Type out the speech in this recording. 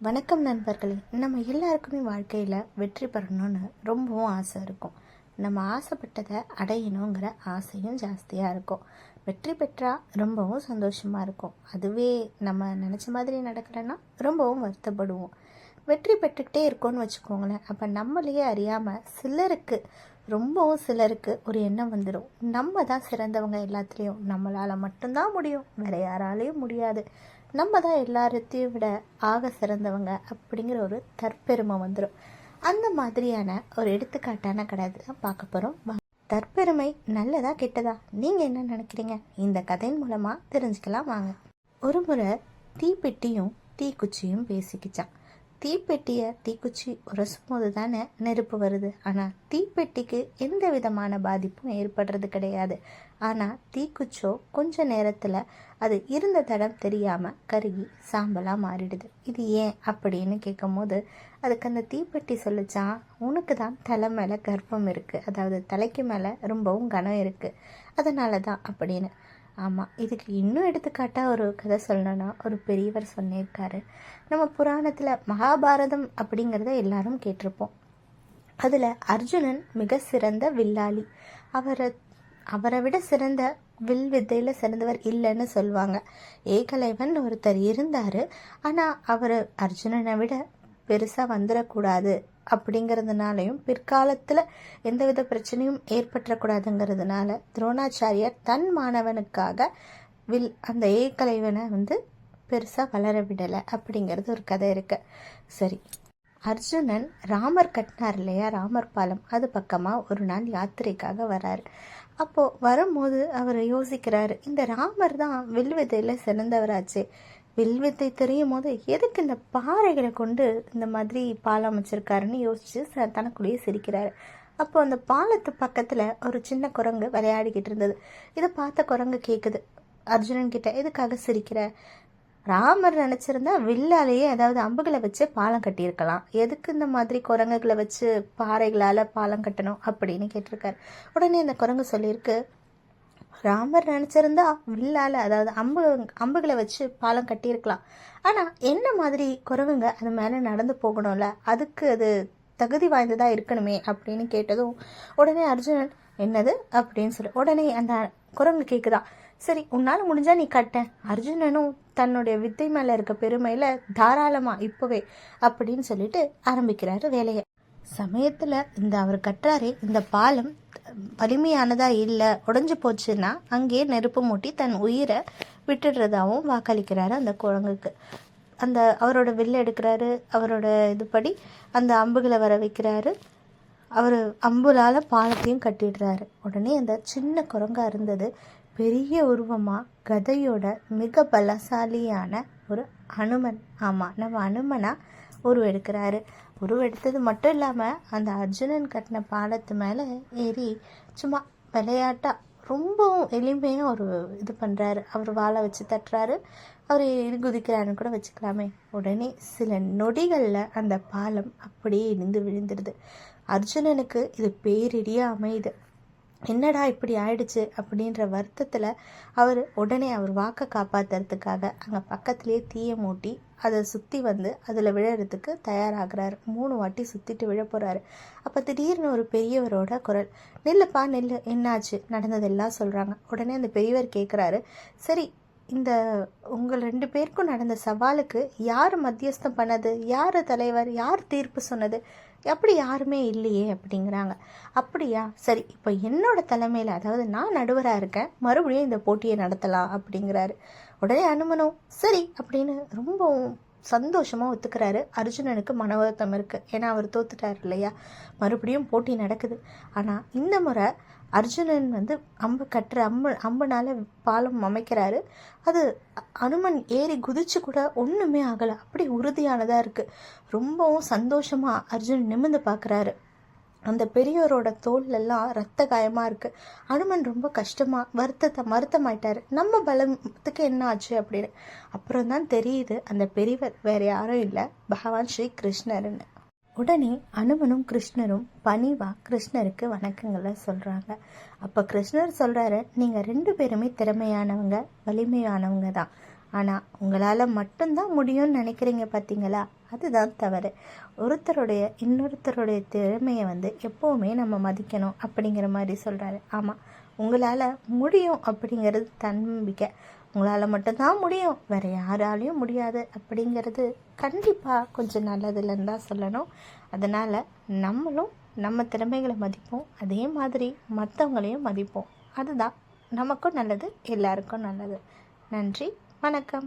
வணக்கம் நண்பர்களே. நம்ம எல்லாருக்குமே வாழ்க்கையில் வெற்றி பெறணும்னு ரொம்பவும் ஆசை இருக்கும். நம்ம ஆசைப்பட்டதை அடையணுங்கிற ஆசையும் ஜாஸ்தியாக இருக்கும். வெற்றி பெற்றால் ரொம்பவும் சந்தோஷமாக இருக்கும். அதுவே நம்ம நினச்ச மாதிரி நடக்கிறேன்னா ரொம்பவும் வருத்தப்படுவோம். வெற்றி பெற்றுக்கிட்டே இருக்கோன்னு வச்சுக்கோங்களேன். அப்போ நம்மளையே அறியாமல் சிலருக்கு ரொம்பவும் சிலருக்கு ஒரு எண்ணம் வந்துடும் நம்ம தான் சிறந்தவங்க எல்லாத்துலேயும். நம்மளால் மட்டும்தான் முடியும். வேற யாராலையும் முடியாது. நம்ம தான் எல்லாத்தையும் விட ஆக சிறந்தவங்க அப்படிங்கிற ஒரு தற்பெருமை வந்துடும் அந்த மாதிரியான ஒரு எடுத்துக்காட்டான கதை தான் பார்க்க போகிறோம் தற்பெருமை நல்லதா கெட்டதா? நீங்கள் என்ன நினைக்கிறீங்க? இந்த கதையின் மூலமாக தெரிஞ்சுக்கலாம். வாங்க. ஒரு முறை தீப்பெட்டியும் தீக்குச்சியும் பேசிக்கிச்சான் தீப்பெட்டியை தீக்குச்சி உரசும் போது தானே நெருப்பு வருது. ஆனால் தீப்பெட்டிக்கு எந்த விதமான பாதிப்பும் ஏற்படுறது கிடையாது. ஆனால் தீக்குச்சோ கொஞ்ச நேரத்தில் அது இருந்த தடம் தெரியாமல் கருகி சாம்பலாக மாறிடுது. இது ஏன் அப்படின்னு கேட்கும்போது அதுக்கு அந்த தீப்பெட்டி சொல்லிச்சான் உனக்கு தான் தலை மேலே கர்ப்பம் இருக்குது அதாவது தலைக்கு மேலே ரொம்பவும் கனம் இருக்குது அதனால தான் அப்படின்னு. ஆமாம் இதுக்கு இன்னும் எடுத்துக்காட்டாக ஒரு கதை சொல்லணும்னா ஒரு பெரியவர் சொல்லியிருக்காரு. நம்ம புராணத்தில் மகாபாரதம் அப்படிங்கிறத எல்லாரும் கேட்டிருப்போம். அதில் அர்ஜுனன் மிக சிறந்த வில்லாளி. அவரை அவரை விட சிறந்த வில் வித்தையில் சிறந்தவர் இல்லைன்னு சொல்லுவாங்க. ஏகலைவன் ஒருத்தர் இருந்தார். ஆனால் அவர் அர்ஜுனனை விட பெருசாக வந்துடக்கூடாது அப்படிங்கிறதுனாலையும் பிற்காலத்தில் எந்தவித பிரச்சனையும் ஏற்பட்டக்கூடாதுங்கிறதுனால துரோணாச்சாரியார் தன் மாணவனுக்காக வில் அந்த ஏகலைவனை வந்து பெருசாக வளர விடலை அப்படிங்கிறது ஒரு கதை இருக்கு. சரி. அர்ஜுனன் ராமர் கட்டினார் இல்லையா? ராமர் பாலம். அது பக்கமாக ஒரு நாள் யாத்திரைக்காக வராரு. அப்போது வரும்போது அவர் யோசிக்கிறாரு இந்த ராமர் தான் வில்வித்தையில் சிறந்தவராச்சே. வில்வித்தை தெரியும் போது எதுக்கு இந்த பாறைகளை கொண்டு இந்த மாதிரி பாலம் அமைச்சிருக்காருன்னு யோசிச்சு ச- தனக்குள்ளேயே சிரிக்கிறாரு. அப்போ அந்த பாலத்து பக்கத்தில் ஒரு சின்ன குரங்கு விளையாடிக்கிட்டு இருந்தது. இதை பார்த்த குரங்கு கேட்குது அர்ஜுனன் கிட்ட எதுக்காக சிரிக்கிற? ராமர் நினச்சிருந்தா வில்லாலேயே அதாவது அம்புகளை வச்சு பாலம் கட்டியிருக்கலாம். எதுக்கு இந்த மாதிரி குரங்குகளை வச்சு பாறைகளால் பாலம் கட்டணும்? அப்படின்னு கேட்டிருக்காரு. உடனே அந்த குரங்கு சொல்லியிருக்கு ராமர் நினச்சிருந்தா வில்லால் அதாவது அம்பு அம்புகளை வச்சு பாலம் கட்டியிருக்கலாம். ஆனால் என்ன மாதிரி குரங்குங்க அது மேலே நடந்து போகணும்ல? அதுக்கு அது தகுதி வாய்ந்ததாக இருக்கணுமே அப்படின்னு கேட்டதும் உடனே அர்ஜுனன் என்னது? அப்படின்னு சொல்லி உடனே அந்த குரங்கு கேட்குதான் சரி உன்னால் முடிஞ்சால் நீ கட்ட. அர்ஜுனனும் தன்னுடைய வித்தை மேலே இருக்க பெருமையில் தாராளமாக இப்போவே அப்படின்னு சொல்லிட்டு ஆரம்பிக்கிறாரு வேலையை. சமயத்தில் இந்த அவர் கட்டுறாரே இந்த பாலம் வலிமையானதாக இல்லை உடஞ்சி போச்சுன்னா அங்கேயே நெருப்பு மூட்டி தன் உயிரை விட்டுடுறதாகவும் வாக்களிக்கிறாரு அந்த குரங்குக்கு. அந்த அவரோட வில்ல எடுக்கிறாரு அவரோட இதுபடி அந்த அம்புகளை வர வைக்கிறாரு. அவர் அம்புலால் பாலத்தையும் கட்டிடுறாரு. உடனே அந்த சின்ன குரங்கா இருந்தது பெரிய உருவமாக கதையோட மிக பலசாலியான ஒரு அனுமன் ஆமாம் நம்ம அனுமனாக உருவெடுக்கிறாரு. உருவெடுத்தது மட்டும் இல்லாமல் அந்த அர்ஜுனன் கட்டின பாலத்து மேலே ஏறி சும்மா விளையாட்டாக ரொம்பவும் எளிமையாக ஒரு இது பண்ணுறாரு அவர் வாழை வச்சு தட்டுறாரு. அவர் ஏறி குதிக்கிறாருன்னு கூட வச்சுக்கலாமே. உடனே சில நொடிகளில் அந்த பாலம் அப்படியே இடிந்து விழுந்துடுது. அர்ஜுனனுக்கு இது பேரிடியாக அமையுது. என்னடா இப்படி ஆயிடுச்சு அப்படின்ற வருத்தத்தில் அவர் உடனே அவர் வாக்கை காப்பாற்றுறதுக்காக அங்கே பக்கத்துலேயே தீயை மூட்டி அதை சுற்றி வந்து அதில் விழறதுக்கு தயாராகிறாரு. மூணு வாட்டி சுற்றிட்டு விழ போகிறாரு அப்போ திடீர்னு ஒரு பெரியவரோட குரல் நெல்லுப்பா நெல் என்னாச்சு? நடந்ததெல்லாம் சொல்கிறாங்க உடனே அந்த பெரியவர் கேட்குறாரு சரி இந்த உங்கள் ரெண்டு பேருக்கும் நடந்த சவாலுக்கு யார் மத்தியஸ்தம் பண்ணது? யார் தலைவர்? யார் தீர்ப்பு சொன்னது? அப்படி யாருமே இல்லையே அப்படிங்கிறாங்க. அப்படியா? சரி இப்போ என்னோட தலைமையில் அதாவது நான் நடுவராக இருக்கேன் மறுபடியும் இந்த போட்டியை நடத்தலாம் அப்படிங்கிறாரு. உடனே அனுமனும் சரி அப்படின்னு ரொம்பவும் சந்தோஷமாக ஒத்துக்கிறாரு. அர்ஜுனனுக்கு மன வருத்தம் இருக்குது ஏன்னா அவர் தோத்துட்டார் இல்லையா? மறுபடியும் போட்டி நடக்குது. ஆனால் இந்த முறை அர்ஜுனன் வந்து அம்பு கட்டுற அம்பு அம்புனால பாலம் அமைக்கிறாரு. அது அனுமன் ஏறி குதிச்சு கூட ஒன்றுமே ஆகலை. அப்படி உறுதியானதாக இருக்குது ரொம்பவும் சந்தோஷமாக அர்ஜுன் நிமிர்ந்து பார்க்குறாரு அந்த பெரியவரோட தோல்லெல்லாம் ரத்த காயமாக இருக்குது அனுமன் ரொம்ப கஷ்டமாக வருத்தத்தை வருத்தமாயிட்டாரு. நம்ம பலத்துக்கு என்ன ஆச்சு அப்படின்னு. அப்புறம் தான் தெரியுது அந்த பெரியவர் வேற யாரும் இல்லை. பகவான் ஸ்ரீ கிருஷ்ணர்னு உடனே அனுமனும் கிருஷ்ணரும் பணிவா கிருஷ்ணருக்கு வணக்கங்களை சொல்கிறாங்க அப்போ கிருஷ்ணர் சொல்கிறாரு நீங்கள் ரெண்டு பேருமே திறமையானவங்க வலிமையானவங்க தான். ஆனால் உங்களால் மட்டும்தான் முடியும்னு நினைக்கிறீங்க பார்த்தீங்களா அதுதான் தவறு. ஒருத்தருடைய இன்னொருத்தருடைய திறமையை வந்து எப்போவுமே நம்ம மதிக்கணும் அப்படிங்கிற மாதிரி சொல்கிறாரு ஆமாம் உங்களால் முடியும் அப்படிங்கிறது தன்னம்பிக்கை. உங்களால் மட்டும்தான் முடியும் வேறு யாராலையும் முடியாது அப்படிங்கிறது கண்டிப்பாக கொஞ்சம் நல்லதில்லைன்னு தான் சொல்லணும். அதனால் நம்மளும் நம்ம திறமைகளை மதிப்போம். அதே மாதிரி மற்றவங்களையும் மதிப்போம். அதுதான் நமக்கும் நல்லது எல்லாருக்கும் நல்லது. நன்றி. வணக்கம்.